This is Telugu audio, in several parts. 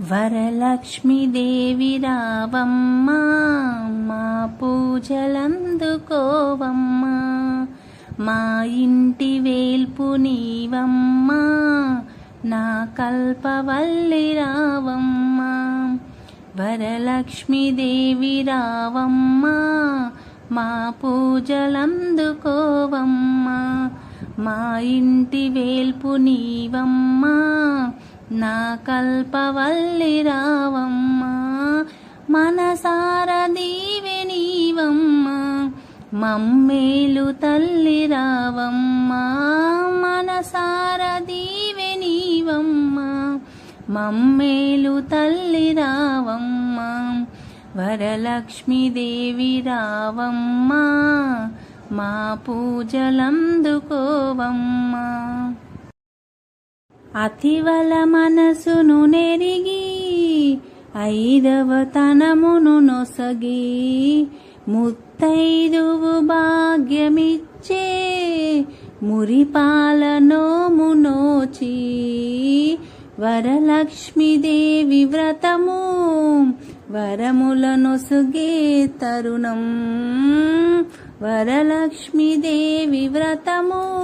వరలక్ష్మీదేవి రావమ్మా మా పూజలందుకోవమ్మా. మా ఇంటి వేల్పు నీవమ్మా నా కల్పవల్లి రావమ్మా. వరలక్ష్మీదేవి రావమ్మా మా పూజలందుకోవమ్మా. మా ఇంటి వేల్పు నీవమ్మా. నా కల్పవల్లి రావమ్మా మనసార దీవె నీవమ్మా మమ్మేలు తల్లి రావమ్మా మనసార దీవె నీవమ్మా మమ్మేలు తల్లి రావమ్మా వరలక్ష్మీదేవి రావమ్మా మా పూజలందుకోవమ్మా. అతివల మనసును నెరిగి ఐదవ తనమును నొసగి ముత్తైదువు భాగ్యమిచ్చే మురిపాల నోచి వరలక్ష్మీదేవి వ్రతము వరముల నొసుగే తరుణం. వరలక్ష్మీదేవి వ్రతము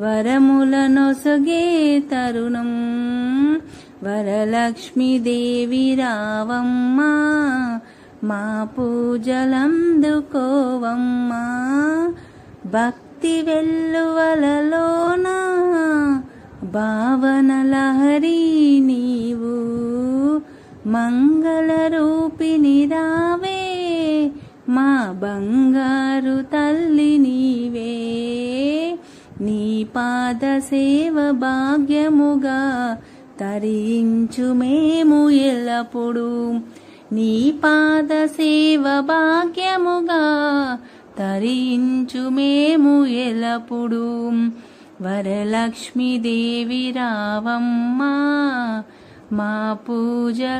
వరములనొసగే తరుణం. వరలక్ష్మీదేవి రావమ్మా మా పూజలందుకోవమ్మా భక్తి వెల్లువలలోన భావనలహరి నీవు. మంగళ రూపిణి రావే మా బంగారు తల్లి నీవే. నీ పాద సేవ భాగ్యముగా తరించు మేము ఎల్లప్పుడు. నీ పాద సేవ భాగ్యముగా తరించు మేము ఎల్లప్పుడు. వరలక్ష్మీదేవి రావమ్మా మా పూజలందుకోవమ్మా.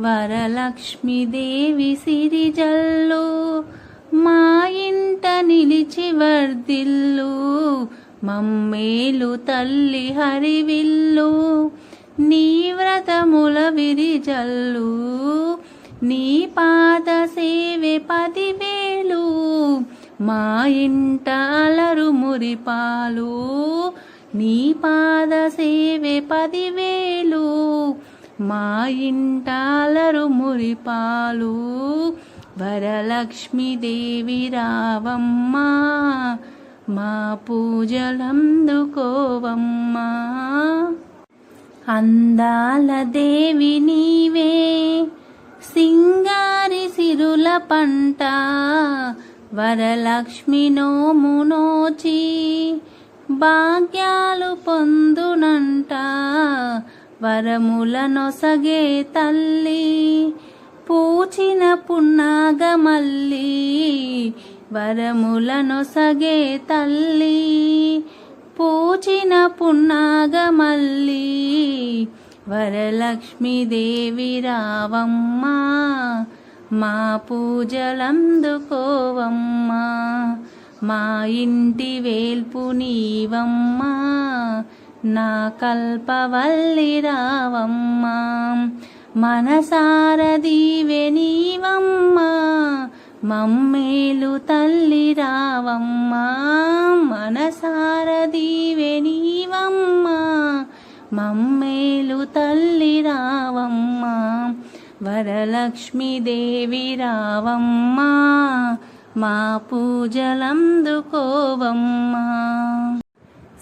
వరలక్ష్మీదేవి సిరిజల్లో మా ఇంట నిలిచి వర్దిల్లు మమ్మేలు తల్లి హరివిల్లు. నీ వ్రతముల విరిజల్లు నీ పాద సేవే పదివేలు. మా ఇంట అలరు మురిపాలు నీ పాద సేవే పదివేలు. మా ఇంట అలరు మురిపాలు వరలక్ష్మీదేవి రావమ్మా మా పూజలందుకోవమ్మా అందాల దేవి నీవే సింగారి సిరుల పంట. వరలక్ష్మి నోమునోచి భాగ్యాలు పొందునంట. వరముల నొసగే తల్లి పూచిన పున్నాగమల్లి వరముల నొసగే తల్లి. పూచిన పున్నాగమల్లి వరలక్ష్మీదేవి రావమ్మా. మా పూజలందుకోవమ్మా మా ఇంటి వేల్పు నీవమ్మా. నా కల్పవల్లి రావమ్మా. మనసార వెనీవమ్మా మమ్మేలు తల్లి రావమ్మా మనసార దీవె మమ్మేలు తల్లి రావమ్మా వరలక్ష్మీదేవి రావమ్మా మా పూజలందుకోవమ్మా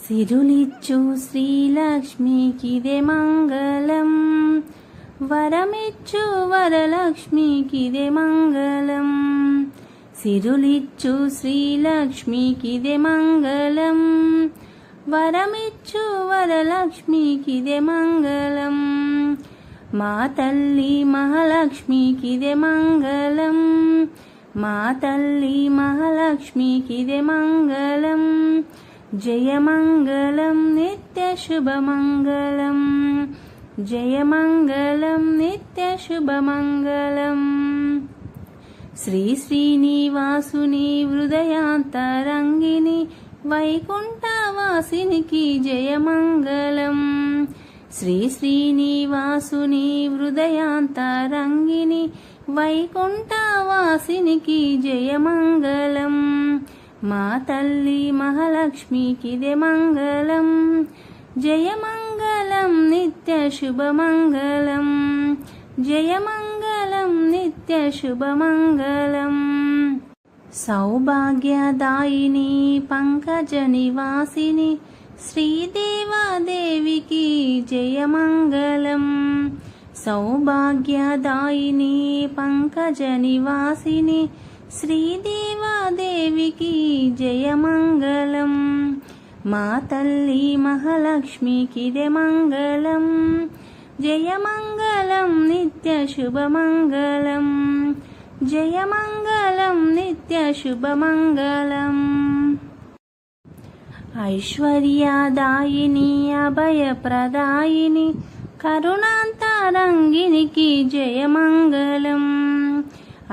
సిరులిచ్చు శ్రీలక్ష్మికిదే మంగళం వరమిచ్చు వరలక్ష్మికిదే మంగళం. సిరులిచ్చు శ్రీలక్ష్మికిదే మంగళం. వరమిచ్చు వరలక్ష్మికిదే మంగళం. మా తల్లి మహాలక్ష్మికిదే మంగళం. మా తల్లి మహాలక్ష్మికిదే మంగళం. జయమంగళం నిత్య శుభమంగళం. జయమంగళం నిత్యశుభమంగళం శ్రీ శ్రీనివాసుని హృదయాంతరంగిణి వైకుంఠవాసినికి జయమంగళం. శ్రీ శ్రీనివాసుని హృదయాంతరంగిని వైకుంఠవాసినికి జయమంగళం. మా తల్లి మహాలక్ష్మికిదే మంగళం జయమంగళం నిత్య శుభమంగళం. జయమంగళం నిత్య శుభమంగళం. సౌభాగ్యదాయిని పంకజ నివాసిని శ్రీదేవాదేవికి జయమంగళం. సౌభాగ్యదాయిని పంకజ నివాసిని శ్రీదేవాదేవికి జయమంగళం. మా తల్లి మహాలక్ష్మికిదే మంగళం. జయమంగళం నిత్య శుభమంగళం జయమంగళం నిత్య శుభమంగళం ఐశ్వర్యాదాయిని అభయప్రదాయిని కరుణాంతరంగినికి జయమంగళం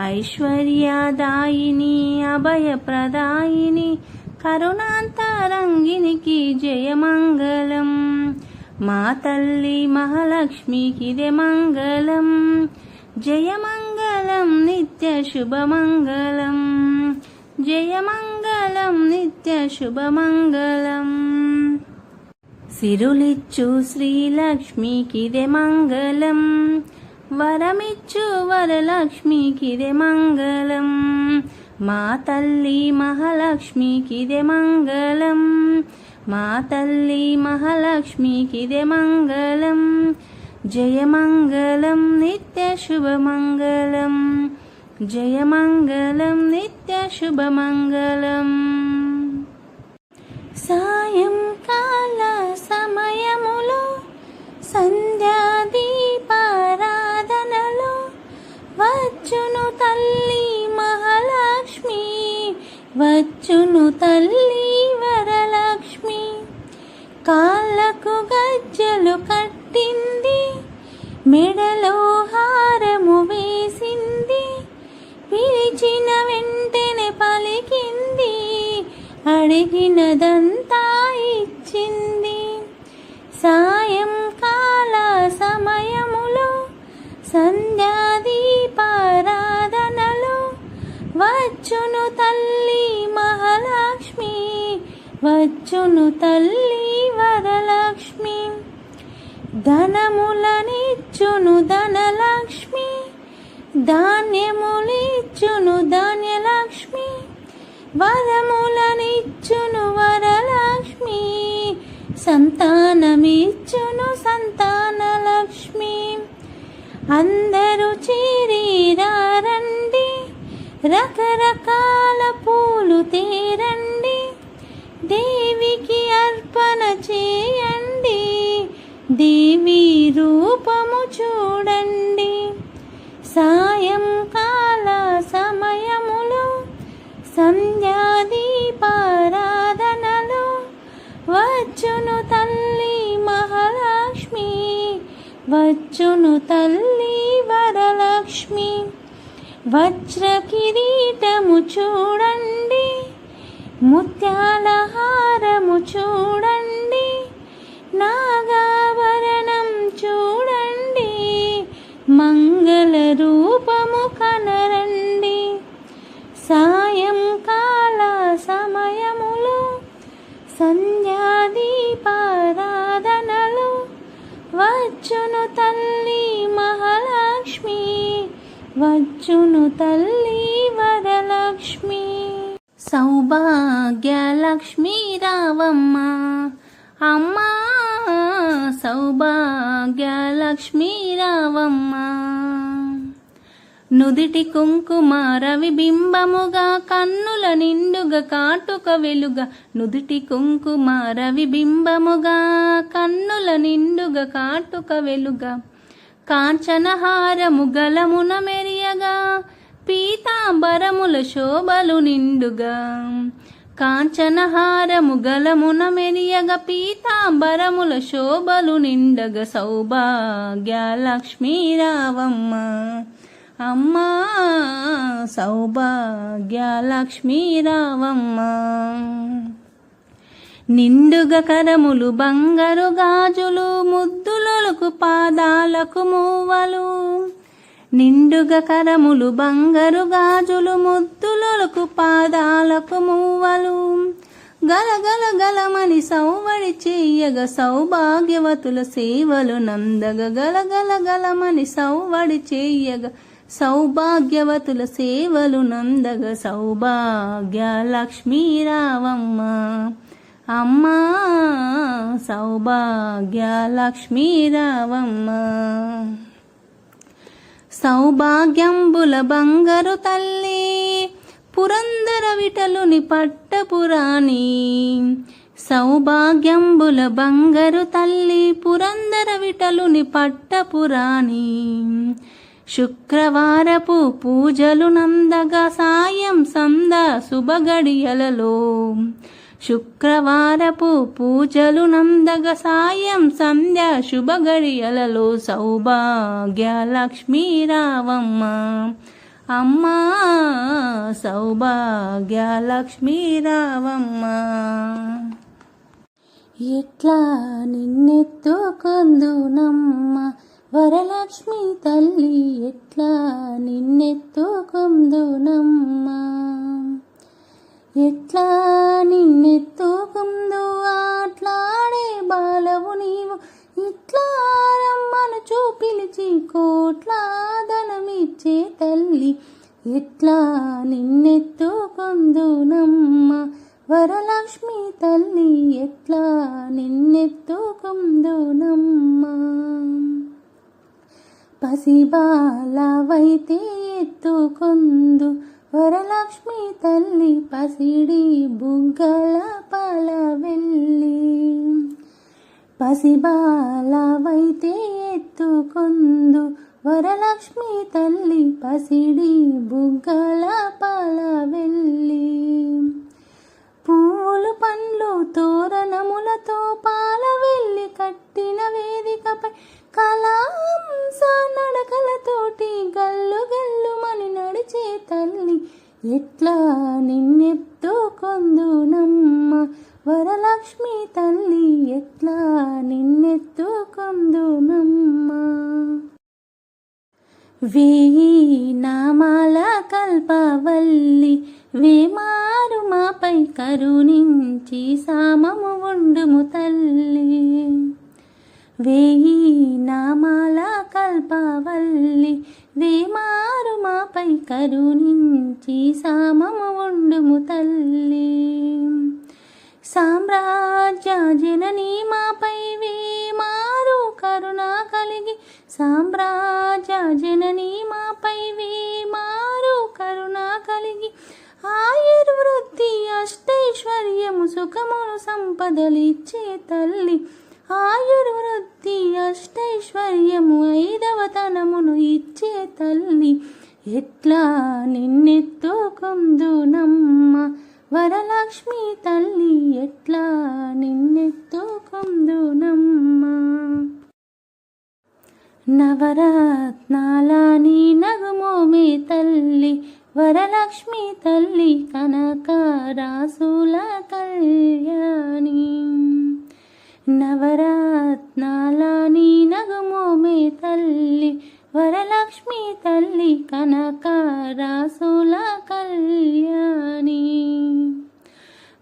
ఐశ్వర్యాదాయిని అభయప్రదాయిని కరుణాంతరంగినికి జయమంగళం. మా తల్లి మహాలక్ష్మికిదే మంగళం. జయమంగళం నిత్య శుభమంగళం. జయమంగళం నిత్య శుభమంగళం. సిరులిచ్చు శ్రీలక్ష్మికిదే మంగళం. వరమిచ్చు వరలక్ష్మికిదే మంగళం. మా తల్లి మహాలక్ష్మికిదే మంగళం. మా తల్లి మహాలక్ష్మికిదే మంగళం. జయమంగళం నిత్య శుభమంగళం జయమంగళం నిత్య శుభమంగళం సాయం వచ్చును తల్లి వరలక్ష్మి. కాళ్ళకు గజ్జలు కట్టింది మెడలో హారము వేసింది పిలిచిన వెంటనే పలికింది అడిగినదంతా వచ్చును తల్లి వరలక్ష్మి ధనములనిచ్చును ధనలక్ష్మి ధాన్యములిచ్చును ధాన్యలక్ష్మి వరములనిచ్చును వరలక్ష్మి సంతానమిచ్చును సంతానలక్ష్మి. అందరూ చేరిరారండి రకరకాల పూలు తీరండి. అర్పణ చేయండి. దేవి రూపము చూడండి. సాయంకాల సమయములో సంధ్యాదీపారాధనలో. వచ్చును తల్లి మహాలక్ష్మి వచ్చును తల్లి వరలక్ష్మి. వజ్ర కిరీటము చూడండి ముత్యాల హారము చూడండి రావమ్మ. అమ్మా సౌభాగ్య రావమ్మ. నుదిటి కుంకుమ రవిబింబముగా కన్నుల నిండుగా కాటుక వెలుగ. నుదిటి కుంకుమ రవిబింబముగా కన్నుల నిండుగా కాటుక వెలుగ. కాంచనహారము గలమున మెరియగా పీతాంబరముల శోభలు నిండుగా. కాంచనహారము గలమున మెరియగ పీతాంబరముల శోభలు నిండగ సౌభాగ్య లక్ష్మీ అమ్మా సౌభాగ్య లక్ష్మీ నిండుగ కరములు బంగారు గాజులు ముద్దులకు పాదాలకు మూవలు. నిండుగ కరములు బంగారు గాజులు ముద్దు ముద్దులొలకు పాదాలకు మూవలు గలగల గలమని సౌవడి చెయ్యగ సౌభాగ్యవతుల సేవలు నందగ గలగల గలమని సౌవడి చెయ్యగ సౌభాగ్యవతుల సేవలు నందగ సౌభాగ్య లక్ష్మీ రావమ్మ అమ్మా సౌభాగ్య లక్ష్మీ రావమ్మ సౌభాగ్యంబుల బంగారు తల్లి పురందర విటలుని పట్టపురాణి. సౌభాగ్యంబుల బంగరు తల్లి పురందర విటలుని పట్టపురాణి. శుక్రవారపు పూజలు నందగా సాయం సంద శుభగడియలలో. శుక్రవారపు పూజలు నందగ సాయం సంధ్య శుభగడియలలో. సౌభాగ్య లక్ష్మీరావమ్మ అమ్మా సౌభాగ్య లక్ష్మీ రావమ్మ. ఎట్లా నిన్నెత్తుకుందునమ్మ? వరలక్ష్మి తల్లి ఎట్లా నిన్నెత్తుకుందునమ్మ? ఎట్లా నిన్నెత్తుకుందు ఆట్లాడే బాలవు నీవు? ఇట్లా రమ్మను చూపిలిచి కోట్ల ధనమిచ్చే తల్లి ఎట్లా నిన్నెత్తుకుందునమ్మ వరలక్ష్మి తల్లి ఎట్లా నిన్నెత్తుకుందునమ్మ పసిబాలవైతే ఎత్తుకొందు వరలక్ష్మి తల్లి పసిడి బుగ్గల పాల వెళ్ళి. పసిబాలవైతే ఎత్తుకొందు వరలక్ష్మి తల్లి పసిడి బుగ్గల పాల వెళ్ళి పూలు పండ్లు తోరణములతో పాల వెళ్ళి కట్టిన వేదికపై కళాంస నడకలతోటి గల్లు గల్లు మని నడిచే తల్లి ఎట్లా నిన్నెత్తుకొందునమ్మ వరలక్ష్మి తల్లి ఎట్లా నిన్నెత్తుకొందునమ్మ వేయి నామాల కల్పవల్లి వేమారు మాపై కరుణించి సామము ఉండుము తల్లి. వేయి నామాల కల్పవల్లి వేమారు మాపై కరుణించి సామము ఉండుము తల్లి. సామ్రాజ్య జననీ మాపై వే కరుణ కలిగి సామ్రాజ్య జననీ మాపై వేమారు కరుణ కలిగి ఆయుర్వృత్తి అష్టైశ్వర్యము సుఖమును సంపదలిచ్చే తల్లి. ఆయుర్వృత్తి అష్టైశ్వర్యము ఐదవతనమును ఇచ్చే తల్లి. ఎట్లా నిన్నెత్తుకుందునమ్మ వరలక్ష్మి తల్లి ఎట్లా నిన్నెత్తుకుందునమ్మ నవరత్నాలని నగుమోమే తల్లి వరలక్ష్మి తల్లి కనక రాసుల కళ్యాణి. నవరత్నాలని నగుమోమే తల్లి వరలక్ష్మి తల్లి కనకరాసుల కళ్యాణి.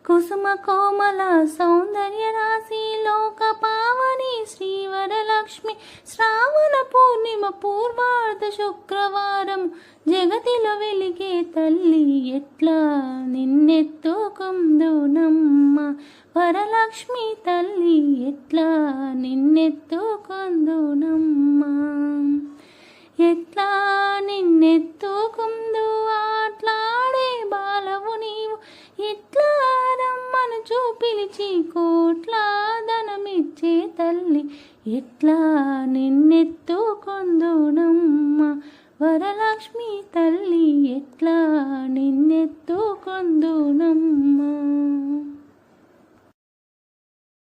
కుసుమ కోమల సౌందర్య రాశి లోక పావని శ్రీ వరలక్ష్మి శ్రావణ పూర్ణిమ పూర్వార్ధ శుక్రవారం జగతిలో వెలిగే తల్లి ఎట్లా నిన్నెత్తుకుందునమ్మ? వరలక్ష్మి తల్లి ఎట్లా నిన్నెత్తుకుందునమ్మ? ఎట్లా నిన్నెత్తు పిలిచి కోట్ల ధనమిచ్చే తల్లి ఎట్లా నిన్నెత్తుకొందునమ్మ? వరలక్ష్మి తల్లి ఎట్లా నిన్నెత్తుకొందునమ్మ?